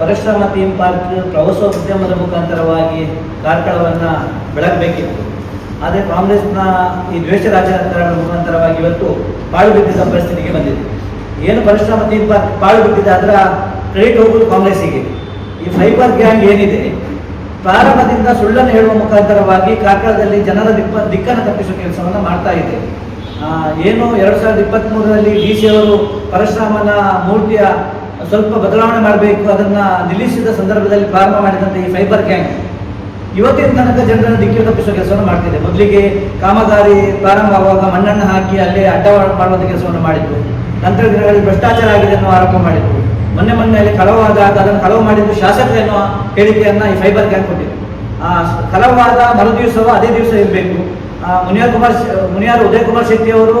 ಪರಿಶ್ರಮ theme park ಪ್ರವಾಸೋದ್ಯಮದ ಮುಖಾಂತರವಾಗಿ ಕಾರ್ಕಳವನ್ನು ಬೆಳಗಬೇಕಿತ್ತು. ಆದರೆ ಕಾಂಗ್ರೆಸ್ನ ಈ ದ್ವೇಷ ರಾಜಕಾರಣದ ಮುಖಾಂತರವಾಗಿ ಇವತ್ತು ಪಾಳು ಬಿದ್ದಿದ್ದ ಪರಿಸ್ಥಿತಿಗೆ ಬಂದಿದೆ. ಏನು ಪರಶುರಾಮ ಥೀಮ್ ಪಾರ್ಕ್ ಪಾಳು ಬಿದ್ದಿದೆ ಅದರ ಕ್ರೆಡಿಟ್ ಹೋಗುವುದು ಕಾಂಗ್ರೆಸ್ಸಿಗೆ. ಈ ಫೈಬರ್ ಗ್ಯಾಂಗ್ ಏನಿದೆ? ಪ್ರಾರಂಭದಿಂದ ಸುಳ್ಳನ್ನು ಹೇಳುವ ಮುಖಾಂತರವಾಗಿ ಕಾರ್ಕಳದಲ್ಲಿ ಜನರ ದಿಪ್ಪ ದಿಕ್ಕನ್ನು ತಪ್ಪಿಸುವ ಕೆಲಸವನ್ನು ಮಾಡ್ತಾ ಇದೆ. ಏನು ಎರಡು ಸಾವಿರದ ಇಪ್ಪತ್ತ್ಮೂರರಲ್ಲಿ ಡಿ ಸಿ ಅವರು ಪರಶುರಾಮನ ಮೂರ್ತಿಯ ಸ್ವಲ್ಪ ಬದಲಾವಣೆ ಮಾಡಬೇಕು, ಅದನ್ನು ನಿಲ್ಲಿಸಿದ ಸಂದರ್ಭದಲ್ಲಿ ಪ್ರಾರಂಭ ಮಾಡಿದಂಥ ಈ ಫೈಬರ್ ಗ್ಯಾಂಗ್ ಇವತ್ತಿನ ತನಕ ಜನರನ್ನು ದಿಕ್ಕಿ ತಪ್ಪಿಸುವ ಕೆಲಸವನ್ನು ಮಾಡ್ತಿದೆ. ಮೊದಲಿಗೆ ಕಾಮಗಾರಿ ಪ್ರಾರಂಭ ಆಗುವಾಗ ಮಣ್ಣನ್ನು ಹಾಕಿ ಅಲ್ಲೇ ಅಡ್ಡ ಮಾಡುವಂಥ ಕೆಲಸವನ್ನು ಮಾಡಿದ್ರು. ನಂತರ ದಿನಗಳಲ್ಲಿ ಭ್ರಷ್ಟಾಚಾರ ಆಗಿದೆ ಅನ್ನೋ ಆರೋಪ ಮಾಡಿದ್ರು. ಮೊನ್ನೆ ಮೊನ್ನೆ ಅಲ್ಲಿ ಕಳವಾದಾಗ ಅದನ್ನು ಕಳವು ಮಾಡಿದ್ದು ಶಾಸಕರು ಎನ್ನುವ ಹೇಳಿಕೆಯನ್ನು ಈ ಫೈಬರ್ ಗ್ಯಾಂಗ್ ಕೊಟ್ಟಿದೆ. ಆ ಕಳವಾದ ಮರು ದಿವಸವೋ ಅದೇ ದಿವಸ ಇರಬೇಕು. ಮುನಿಯಾರ್ ಕುಮಾರ್ ಮುನಿಯಾರ್ ಉದಯ್ ಕುಮಾರ್ ಶೆಟ್ಟಿ ಅವರು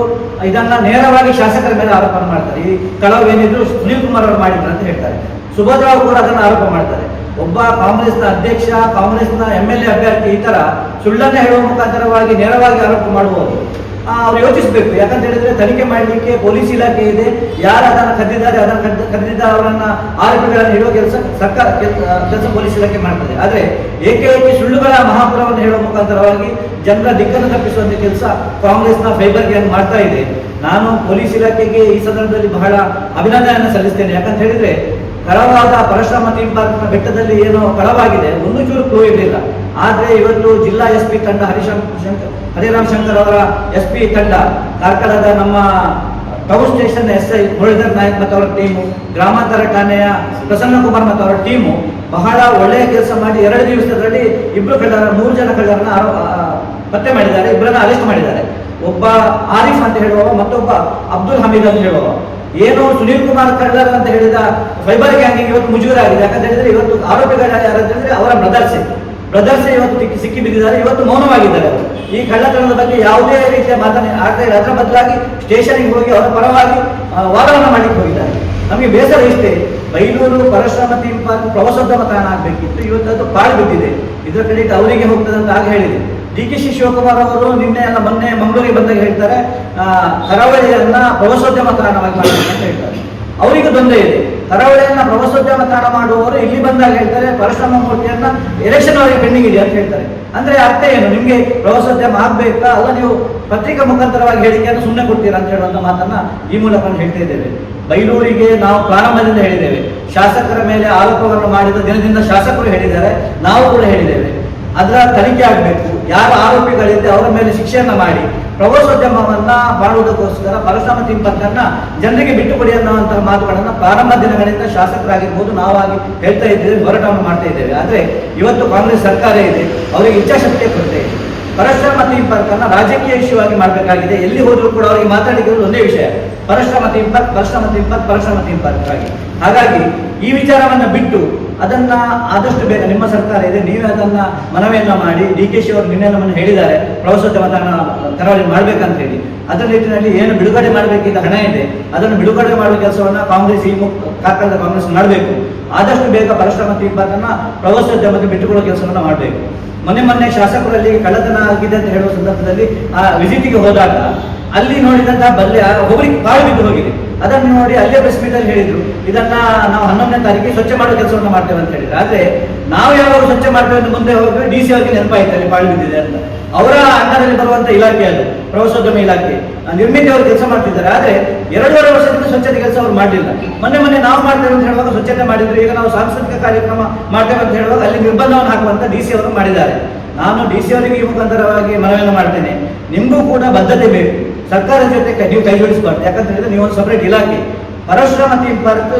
ಇದನ್ನ ನೇರವಾಗಿ ಶಾಸಕರ ಮೇಲೆ ಆರೋಪ ಮಾಡ್ತಾರೆ. ಈ ಕಳವು ಏನಿದ್ರು ಸುನೀಲ್ ಕುಮಾರ್ ಅವರು ಮಾಡಿದ್ರು ಅಂತ ಹೇಳ್ತಾರೆ. ಸುಭದ್ರಾ ಅವರು ಕೂಡ ಅದನ್ನು ಆರೋಪ ಮಾಡ್ತಾರೆ. ಒಬ್ಬ ಕಾಂಗ್ರೆಸ್ನ ಅಧ್ಯಕ್ಷ, ಕಾಂಗ್ರೆಸ್ನ ಎಂ ಎಲ್ ಎ ಅಭ್ಯರ್ಥಿ ಈ ತರ ಸುಳ್ಳನ್ನೇ ಹೇಳುವ ಮುಖಾಂತರವಾಗಿ ನೇರವಾಗಿ ಆರೋಪ ಮಾಡುವವರು. ಅವ್ರು ಯೋಚಿಸಬೇಕು. ಯಾಕಂತ ಹೇಳಿದ್ರೆ ತನಿಖೆ ಮಾಡಲಿಕ್ಕೆ ಪೊಲೀಸ್ ಇಲಾಖೆ ಇದೆ. ಯಾರು ಅದನ್ನು ಕದ್ದಿದ್ದಾರೆ, ಅದನ್ನು ಕದ್ದ ಕದ್ದಿದ್ದ ಅವರನ್ನ ಆರೋಪಿಗಳನ್ನು ಹೇಳುವ ಕೆಲಸ ಸರ್ಕಾರ ಕೆಲಸ ಪೊಲೀಸ್ ಇಲಾಖೆ ಮಾಡ್ತದೆ. ಆದರೆ ಏಕೆ ಸುಳ್ಳುಗಳ ಮಹಾಪುರವನ್ನು ಹೇಳುವ ಮುಖಾಂತರವಾಗಿ ಜನರ ದಿಕ್ಕನ್ನು ತಪ್ಪಿಸುವಂತ ಕೆಲಸ ಕಾಂಗ್ರೆಸ್ನ ಫೈಬರ್ ಗ್ಯಾಂಗ್ ಮಾಡ್ತಾ ಇದೆ. ನಾನು ಪೊಲೀಸ್ ಇಲಾಖೆಗೆ ಈ ಸಂದರ್ಭದಲ್ಲಿ ಬಹಳ ಅಭಿನಂದನೆಯನ್ನು ಸಲ್ಲಿಸ್ತೇನೆ. ಯಾಕಂತ ಹೇಳಿದ್ರೆ ಕಳವಾದ ಪರಶುರಾಮ ಥೀಮ್ ಪಾರ್ಕ್ನ ಬೆಟ್ಟದಲ್ಲಿ ಏನೋ ಕಳವಾಗಿದೆ. ಒಂದು ಚೂರು ಕ್ಲೂ ಇರಲಿಲ್ಲ. ಆದ್ರೆ ಇವತ್ತು ಜಿಲ್ಲಾ ಎಸ್ ಪಿ ತಂಡ ಹರಿಶಂ ಶಂಕರ್ ಹರಿರಾಮ್ ಶಂಕರ್ ಅವರ ಎಸ್ ಪಿ ತಂಡ ಕಾರ್ಕಳದ ನಮ್ಮ town station S I Muralidhar Nayak ಮತ್ತು ಅವರ ಟೀಮು, ಗ್ರಾಮಾಂತರ ಠಾಣೆಯ ಪ್ರಸನ್ನ ಕುಮಾರ್ ಮತ್ತು ಅವರ ಟೀಮು ಬಹಳ ಒಳ್ಳೆಯ ಕೆಲಸ ಮಾಡಿ ಎರಡು ದಿವಸದಲ್ಲಿ ಇಬ್ಬರು ಕಳ್ಳರ, ಮೂರು ಜನ ಕಳ್ಳರನ್ನ ಪತ್ತೆ ಮಾಡಿದ್ದಾರೆ ಇಬ್ಬರನ್ನ ಅರೆಸ್ಟ್ ಮಾಡಿದ್ದಾರೆ. ಒಬ್ಬ ಆರಿಫ್ ಅಂತ ಹೇಳುವವ, ಮತ್ತೊಬ್ಬ ಅಬ್ದುಲ್ ಹಮೀದ್ ಅಂತ ಹೇಳುವವ. ಏನು ಸುನೀಲ್ ಕುಮಾರ್ ಕಳ್ಳರ್ ಅಂತ ಹೇಳಿದ ಫೈಬರ್ ಗ್ಯಾಂಗಿಗೆ ಇವತ್ತು ಮುಜುಗರ ಆಗಿದೆ. ಯಾಕಂತ ಹೇಳಿದ್ರೆ ಇವತ್ತು ಆರೋಪಿಗಳು ಯಾರು ಅಂತ ಹೇಳಿದ್ರೆ ಅವರ ಬ್ರದರ್ಸೆ ಬ್ರದರ್ಸೆ ಇವತ್ತು ಸಿಕ್ಕಿ- ಬಿದ್ದಿದ್ದಾರೆ. ಇವತ್ತು ಮೌನವಾಗಿದ್ದಾರೆ ಈ ಕಳ್ಳತನದ ಬಗ್ಗೆ ಯಾವುದೇ ರೀತಿಯ ಮಾತನೆ ಆಗ್ತಾ ಇಲ್ಲ ಅದರ ಬದಲಾಗಿ ಸ್ಟೇಷನ್ಗೆ ಹೋಗಿ ಅವರ ಪರವಾಗಿ ವಾದವನ್ನು ಮಾಡಲಿಕ್ಕೆ ಹೋಗಿದ್ದಾರೆ. ನಮಗೆ ಬೇಸರ ಇಷ್ಟೇ. ಬೈಲೂರು ಪರಶುರಾಮ ಥೀಮ್ ಪ್ರವಾಸೋದ್ಯಮ ತಾಣ ಆಗಬೇಕಿತ್ತು. ಇವತ್ತು ಅದು ಪಾಳು ಬಿದ್ದಿದೆ. ಇದರ ಕ್ರೆಡಿಟ್ ಅವರಿಗೆ ಹೋಗ್ತದೆ ಅಂತ ಆಗ ಹೇಳಿದೆ. ಡಿ ಕೆ ಶಿ ಶಿವಕುಮಾರ್ ಅವರು ನಿನ್ನೆ ಎಲ್ಲ ಮೊನ್ನೆ ಮಂಗಳೂರಿಗೆ ಬಂದಾಗ ಹೇಳ್ತಾರೆ ಕರಾವಳಿಯನ್ನ ಪ್ರವಾಸೋದ್ಯಮ ತಾಣವಾಗಿ ಮಾಡಬೇಕು ಅಂತ ಹೇಳ್ತಾರೆ. ಅವರಿಗೂ ತೊಂದರೆ ಇದೆ. ಕರಾವಳಿಯನ್ನ ಪ್ರವಾಸೋದ್ಯಮ ತಾಣ ಮಾಡುವವರು ಇಲ್ಲಿ ಬಂದಾಗ ಹೇಳ್ತಾರೆ, ಪರಶುರಾಮ ಮೂರ್ತಿಯನ್ನ ಎಲೆಕ್ಷನ್ ಅವರಿಗೆ ಪೆಂಡಿಂಗ್ ಇದೆ ಅಂತ ಹೇಳ್ತಾರೆ. ಅಂದ್ರೆ ಅರ್ಥ ಏನು? ನಿಮ್ಗೆ ಪ್ರವಾಸೋದ್ಯಮ ಆಗ್ಬೇಕಾ ಅಲ್ಲ ನೀವು ಪತ್ರಿಕಾ ಮುಖಾಂತರವಾಗಿ ಹೇಳಿಕೆಯನ್ನು ಸುಮ್ಮನೆ ಕೊಡ್ತೀರಾ ಅಂತ ಹೇಳುವಂತ ಮಾತನ್ನ ಈ ಮೂಲಕ ಹೇಳ್ತಾ ಇದ್ದೇವೆ. ಬೈಲೂರಿಗೆ ನಾವು ಪ್ರಾರಂಭದಿಂದ ಹೇಳಿದ್ದೇವೆ. ಶಾಸಕರ ಮೇಲೆ ಆರೋಪವನ್ನು ಮಾಡಿದ ದಿನದಿಂದ ಶಾಸಕರು ಹೇಳಿದ್ದಾರೆ. ನಾವು ಕೂಡ ಹೇಳಿದ್ದೇವೆ. ಅದರ ತನಿಖೆ ಆಗಬೇಕು. ಯಾರು ಆರೋಪಿಗಳಿದ್ದೆ ಅವರ ಮೇಲೆ ಶಿಕ್ಷೆಯನ್ನ ಮಾಡಿ ಪ್ರವಾಸೋದ್ಯಮವನ್ನ ಮಾಡುವುದಕ್ಕೋಸ್ಕರ ಪರಶುರಾಮ ತಿಂಪಕ್ಕನ್ನ ಜನರಿಗೆ ಬಿಟ್ಟುಕೊಡಿ ಅನ್ನುವಂತಹ ಮಾತುಗಳನ್ನು ಪ್ರಾರಂಭ ದಿನಗಳಿಂದ ಶಾಸಕರಾಗಿರ್ಬೋದು ನಾವಾಗಿ ಹೇಳ್ತಾ ಇದ್ದೇವೆ, ಹೋರಾಟವನ್ನು ಮಾಡ್ತಾ ಇದ್ದೇವೆ. ಆದರೆ ಇವತ್ತು ಕಾಂಗ್ರೆಸ್ ಸರ್ಕಾರ ಇದೆ, ಅವರಿಗೆ ಇಚ್ಛಾಶಕ್ತಿಯ ಕೊರತೆ ಇದೆ. ಪರಶುರಾಮ ರಾಜಕೀಯ ವಿಷಯವಾಗಿ ಮಾಡಬೇಕಾಗಿದೆ. ಎಲ್ಲಿ ಹೋದರೂ ಕೂಡ ಅವರಿಗೆ ಮಾತಾಡಿದ್ರು ಒಂದೇ ವಿಷಯ. ಪರಶುರಾಮ ತಿಂಪತ್ ಪರಶುರಾಮ ತಿಂಪತ್ ಪರಶುರಾಮ ಆಗಿ ಹಾಗಾಗಿ ಈ ವಿಚಾರವನ್ನು ಬಿಟ್ಟು ಅದನ್ನ ಆದಷ್ಟು ಬೇಗ ನಿಮ್ಮ ಸರ್ಕಾರ ಇದೆ, ನೀವೇ ಅದನ್ನ ಮನವಿಯನ್ನ ಮಾಡಿ, ಡಿ ಕೆ ಶಿ ಅವರು ನಿನ್ನೆ ನಮ್ಮನ್ನು ಹೇಳಿದ್ದಾರೆ ಪ್ರವಾಸೋದ್ಯಮ ತಾಣ ಕರಾವಳಿ ಮಾಡ್ಬೇಕಂತ ಹೇಳಿ. ಅದರ ನಿಟ್ಟಿನಲ್ಲಿ ಏನು ಬಿಡುಗಡೆ ಮಾಡಬೇಕಿದ್ದ ಹಣ ಇದೆ, ಅದನ್ನು ಬಿಡುಗಡೆ ಮಾಡುವ ಕೆಲಸವನ್ನ ಕಾಂಗ್ರೆಸ್, ಈ ಕಾರ್ಕಳದ ಕಾಂಗ್ರೆಸ್ ಮಾಡಬೇಕು. ಆದಷ್ಟು ಬೇಗ ಪರಶುರಾಮ ಅನ್ನ ಪ್ರವಾಸೋದ್ಯಮಕ್ಕೆ ಬಿಟ್ಟುಕೊಡುವ ಕೆಲಸವನ್ನ ಮಾಡಬೇಕು. ಮೊನ್ನೆ ಮೊನ್ನೆ ಶಾಸಕರಲ್ಲಿ ಕಳ್ಳತನ ಆಗಿದೆ ಅಂತ ಹೇಳುವ ಸಂದರ್ಭದಲ್ಲಿ ಆ ವಿಸಿಟಿಗೆ ಹೋದಾಗ ಅಲ್ಲಿ ನೋಡಿದಂತಹ ಬಲ್ಯ ಒಬ್ಬರಿಗೆ ಕಾಳು ಬಿದ್ದು ಹೋಗಿದೆ. ಅದನ್ನು ನೋಡಿ ಅಲ್ಲೇ ಪ್ರೆಸ್ ಹೇಳಿದ್ರು. ಇದನ್ನ ನಾವು ಹನ್ನೊಂದನೇ ತಾರೀಕಿಗೆ ಸ್ವಚ್ಛ ಮಾಡುವ ಕೆಲಸವನ್ನು ಮಾಡ್ತೇವೆ ಅಂತ ಹೇಳಿದ್ರೆ. ಆದ್ರೆ ನಾವು ಯಾವಾಗ ಸ್ವಚ್ಛ ಮಾಡ್ತೇವೆ ಅಂತ ಮುಂದೆ ಹೋಗಿ ಡಿ ಸಿ ಅವರಿಗೆ ನೆನಪಾಯ್ತು ಅಲ್ಲಿ ಪಾಳು ಬಿದ್ದಿದೆ ಅಂತ. ಅವರ ಅಂಡರಲ್ಲಿ ಬರುವಂತ ಇಲಾಖೆ ಅದು, ಪ್ರವಾಸೋದ್ಯಮ ಇಲಾಖೆ. ನಿರ್ಮಿತಿ ಅವರು ಕೆಲಸ ಮಾಡ್ತಿದ್ದಾರೆ. ಆದ್ರೆ ಎರಡೂವರೆ ವರ್ಷದಿಂದ ಸ್ವಚ್ಛತೆ ಕೆಲಸ ಅವರು ಮಾಡಲಿಲ್ಲ. ಮೊನ್ನೆ ಮೊನ್ನೆ ನಾವು ಮಾಡ್ತೇವೆ ಅಂತ ಹೇಳುವಾಗ ಸ್ವಚ್ಛತೆ ಮಾಡಿದ್ರು. ಈಗ ನಾವು ಸಾಂಸ್ಕೃತಿಕ ಕಾರ್ಯಕ್ರಮ ಮಾಡ್ತೇವೆ ಅಂತ ಹೇಳುವಾಗ ಅಲ್ಲಿ ನಿರ್ಬಂಧವನ್ನು ಹಾಕುವಂತ ಡಿ ಸಿ ಅವರು ಮಾಡಿದ್ದಾರೆ. ನಾನು ಡಿ ಸಿ ಅವರಿಗೆ ಈ ಮುಖಾಂತರವಾಗಿ ಮನವಿಯನ್ನು ಮಾಡ್ತೇನೆ. ನಿಮಗೂ ಕೂಡ ಬದ್ಧತೆ ಬೇಕು. ಸರ್ಕಾರದ ಜೊತೆ ನೀವು ಕೈ ಯಾಕಂತ ಹೇಳಿದ್ರೆ ನೀವು ಒಂದು ಸಪರೇಟ್ ಇಲಾಖೆ. ಪರಶುರಾಮ ಥೀಮ್ ಪಾರ್ಕ್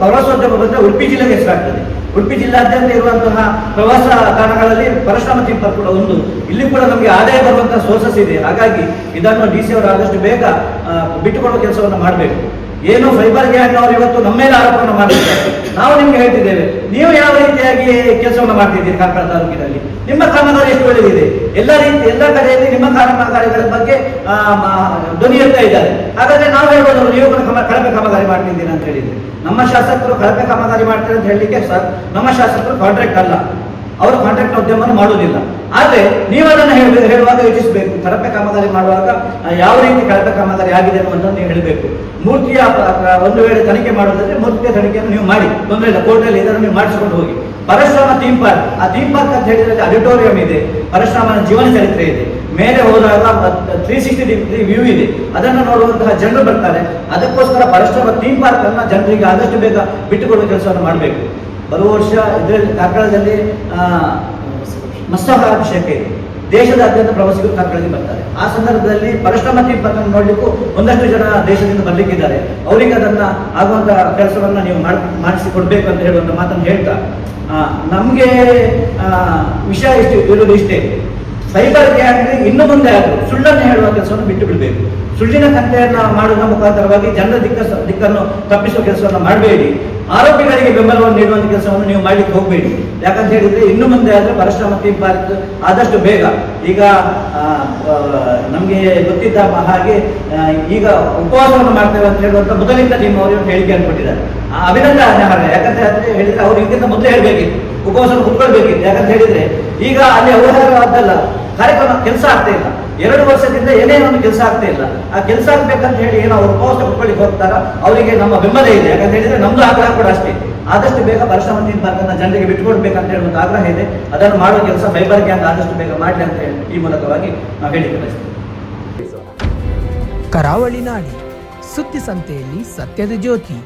ಪ್ರವಾಸೋದ್ಯಮ ಬಂದ್ರೆ ಉಡುಪಿ ಜಿಲ್ಲೆಗೆ ಹೆಸರಾಗ್ತದೆ. ಉಡುಪಿ ಜಿಲ್ಲಾದ್ಯಂತ ಇರುವಂತಹ ಪ್ರವಾಸ ತಾಣಗಳಲ್ಲಿ ಪರಶುರಾಮ ಪಾರ್ಕ್ ಕೂಡ ಒಂದು. ಇಲ್ಲಿ ಕೂಡ ನಮಗೆ ಆದಾಯ ಬರುವಂತಹ ಸೋರ್ಸಸ್ ಇದೆ. ಹಾಗಾಗಿ ಇದನ್ನು ಡಿ ಸಿ ಅವರು ಆದಷ್ಟು ಬೇಗ ಬಿಟ್ಟುಕೊಡುವ ಕೆಲಸವನ್ನು ಮಾಡಬೇಕು. ಏನು ಫೈಬರ್ ಗ್ಯಾಂಗ್ ಅವರು ಇವತ್ತು ನಮ್ಮ ಮೇಲೆ ಆರೋಪವನ್ನು ಮಾಡಿದ್ದಾರೆ. ನಾವು ನಿಮ್ಗೆ ಹೇಳ್ತಿದ್ದೇವೆ, ನೀವು ಯಾವ ರೀತಿಯಾಗಿ ಕೆಲಸವನ್ನು ಮಾಡ್ತಿದ್ದೀರಿ ಕಾರ್ಕಳ ತಾಲೂಕಿನಲ್ಲಿ? ನಿಮ್ಮ ಕಾಮಗಾರಿ ಎಷ್ಟು ಒಳ್ಳೆಯದಿದೆ? ಎಲ್ಲ ರೀತಿ, ಎಲ್ಲ ಕಡೆಯಲ್ಲಿ ನಿಮ್ಮ ಕಾಮಗಾರಿಗಳ ಬಗ್ಗೆ ಧ್ವನಿ ಇದ್ದಾರೆ. ಹಾಗಾದ್ರೆ ನಾವು ಹೇಳ್ಬೋದು ನೀವು ಕಳಪೆ ಕಾಮಗಾರಿ ಮಾಡ್ತಿದ್ದೀರಿ ಅಂತ ಹೇಳಿದ್ರೆ. ನಮ್ಮ ಶಾಸಕರು ಕಳಪೆ ಕಾಮಗಾರಿ ಮಾಡ್ತಾರೆ ಅಂತ ಹೇಳಲಿಕ್ಕೆ ಸರ್, ನಮ್ಮ ಶಾಸಕರು ಕಾಂಟ್ರಾಕ್ಟ್ ಅಲ್ಲ. ಅವರು ಕಾಂಟ್ರಾಕ್ಟ್ ಉದ್ಯಮವನ್ನು ಮಾಡುವುದಿಲ್ಲ. ಆದ್ರೆ ನೀವು ಅದನ್ನು ಹೇಳ, ಹೇಳುವಾಗ ಯೋಚಿಸಬೇಕು. ಕಳಪೆ ಕಾಮಗಾರಿ ಮಾಡುವಾಗ ಯಾವ ರೀತಿ ಕಳಪೆ ಕಾಮಗಾರಿ ಆಗಿದೆ ಅನ್ನೋದನ್ನು ನೀವು ಹೇಳಬೇಕು. ಮೂರ್ತಿಯ ಒಂದು ವೇಳೆ ತನಿಖೆ ಮಾಡೋದಾದ್ರೆ ಮೂರ್ತಿಯ ತನಿಖೆಯನ್ನು ನೀವು ಮಾಡಿ. ತೊಂದರೆ ಇಲ್ಲ ಕೋರ್ಟಲ್ಲಿ ಇದನ್ನು ನೀವು ಮಾಡಿಸಿಕೊಂಡು ಹೋಗಿ. Parashurama theme park. ಆ ಥೀಮ್ ಪಾರ್ಕ್ ಅಂತ ಹೇಳಿದ್ರೆ ಆಡಿಟೋರಿಯಂ ಇದೆ. ಪರಶುರಾಮನ ಜೀವನ ಚರಿತ್ರೆ ಇದೆ. ಮೇಲೆ ಹೋದಾಗ ತ್ರೀ ಸಿಕ್ಸ್ಟಿ ಡಿಗ್ರಿ ವ್ಯೂ ಇದೆ. ಅದನ್ನು ನೋಡುವಂತಹ ಜನರು ಬರ್ತಾರೆ. ಅದಕ್ಕೋಸ್ಕರ ಪರಶುರಾಮ ಥೀಮ್ ಪಾರ್ಕ್ ಅನ್ನ ಜನರಿಗೆ ಆದಷ್ಟು ಬೇಗ ಬಿಟ್ಟುಕೊಡುವ ಕೆಲಸವನ್ನು ಮಾಡಬೇಕು. ಬರುವ ವರ್ಷ ಇದರಲ್ಲಿ ಕಾರ್ಕಳದಲ್ಲಿ ಆ, ಇದೆ ಇದೆ. ದೇಶದಾದ್ಯಂತ ಪ್ರವಾಸಿಗರು ಕಾರ್ಕಳಕ್ಕೆ ಬರ್ತಾರೆ. ಆ ಸಂದರ್ಭದಲ್ಲಿ ಪರಶುರಾಮ ಥೀಮ್ ನೋಡ್ಲಿಕ್ಕೂ ಒಂದಷ್ಟು ಜನ ದೇಶದಿಂದ ಬರ್ಲಿಕ್ಕಿದ್ದಾರೆ. ಅವರಿಗೆ ಅದನ್ನ ಆಗುವಂತ ಕೆಲಸವನ್ನ ನೀವು ಮಾಡ್- ಮಾಡಿಸಿಕೊಡ್ಬೇಕು ಅಂತ ಹೇಳುವಂತ ಮಾತನ್ನು ಹೇಳ್ತಾ ನಮ್ಗೆ ವಿಷಯ ಇಷ್ಟು ಇರೋದು ಇಷ್ಟೇ. ಸೈಬರ್ ಗ್ಯಾಂಗ್ ಇನ್ನು ಮುಂದೆ ಆದರೂ ಸುಳ್ಳನ್ನು ಹೇಳುವ ಕೆಲಸವನ್ನು ಬಿಟ್ಟು ಬಿಡಬೇಕು. ಸುಳ್ಳಿನ ಕಥೆಯನ್ನು ಮಾಡುವ ಮುಖಾಂತರವಾಗಿ ಜನರ ದಿಕ್ಕ ದಿಕ್ಕನ್ನು ತಪ್ಪಿಸುವ ಕೆಲಸವನ್ನು ಮಾಡಬೇಡಿ. ಆರೋಪಿಗಳಿಗೆ ಬೆಂಬಲವನ್ನು ನೀಡುವಂತ ಕೆಲಸವನ್ನು ನೀವು ಮಾಡಲಿಕ್ಕೆ ಹೋಗಬೇಡಿ. ಯಾಕಂತ ಹೇಳಿದ್ರೆ ಇನ್ನು ಮುಂದೆ ಆದ್ರೆ ಪರಶುರಾಮ ಥೀಮ್ ಆದಷ್ಟು ಬೇಗ. ಈಗ ನಮಗೆ ಗೊತ್ತಿದ್ದ ಹಾಗೆ ಈಗ ಉಪವಾಸವನ್ನು ಮಾಡ್ತೇವೆ ಅಂತ ಹೇಳುವಂತ ಮೊದಲಿಂದ ನಿಮ್ಮ ಅವರು ಹೇಳಿಕೆಯನ್ನು ಕೊಟ್ಟಿದ್ದಾರೆ ಆ, ಅಭಿನಂದನೆ ಯಾಕಂತ ಹೇಳಿದ್ರೆ ಅವ್ರು ಇದಕ್ಕಿಂತ ಮೊದಲೇ ಹೇಳಬೇಕಿತ್ತು. ಉಪವಾಸ ಕುತ್ಕೊಳ್ಬೇಕಿತ್ತು. ಯಾಕಂತ ಹೇಳಿದ್ರೆ ಈಗ ಅಲ್ಲಿ ಅವ್ಯವಹಾರವಾದ್ದಲ್ಲ ಕಾರ್ಯಕ್ರಮ ಕೆಲಸ ಆಗ್ತಾ ಇಲ್ಲ. ಎರಡು ವರ್ಷದಿಂದ ಏನೇ ಒಂದು ಕೆಲಸ ಆಗ್ತಾ ಇಲ್ಲ. ಆ ಕೆಲಸ ಆಗ್ಬೇಕಂತ ಹೇಳಿ ಏನೋ ಅವ್ರು ಉಪವಾಸ ಕುತ್ಕೊಳ್ಳಿಕ್ಕೆ ಹೋಗ್ತಾರ, ಅವರಿಗೆ ನಮ್ಮ ಬೆಂಬಲ ಇದೆ. ಯಾಕಂತ ಹೇಳಿದ್ರೆ ನಮ್ದು ಆಗ್ರಹ ಕೂಡ ಅಷ್ಟೇ. ಆದಷ್ಟು ಬೇಗ ಪರಶುರಾಮ ಥೀಮ್ ಜನರಿಗೆ ಬಿಟ್ಕೊಡ್ಬೇಕಂತ ಹೇಳಿ ಒಂದು ಆಗ್ರಹ ಇದೆ. ಅದನ್ನು ಮಾಡೋ ಕೆಲಸ ಫೈಬರ್ ಗ್ಯಾಂಗ್ ಆದಷ್ಟು ಬೇಗ ಮಾಡಲಿ ಅಂತ ಹೇಳಿ ಈ ಮೂಲಕವಾಗಿ ನಾವು ಹೇಳಿಕೆ ಕರಾವಳಿ ನಾಡಿ, ಸುತ್ತಿ ಸಂತೆಯಲ್ಲಿ ಸತ್ಯದ ಜ್ಯೋತಿ.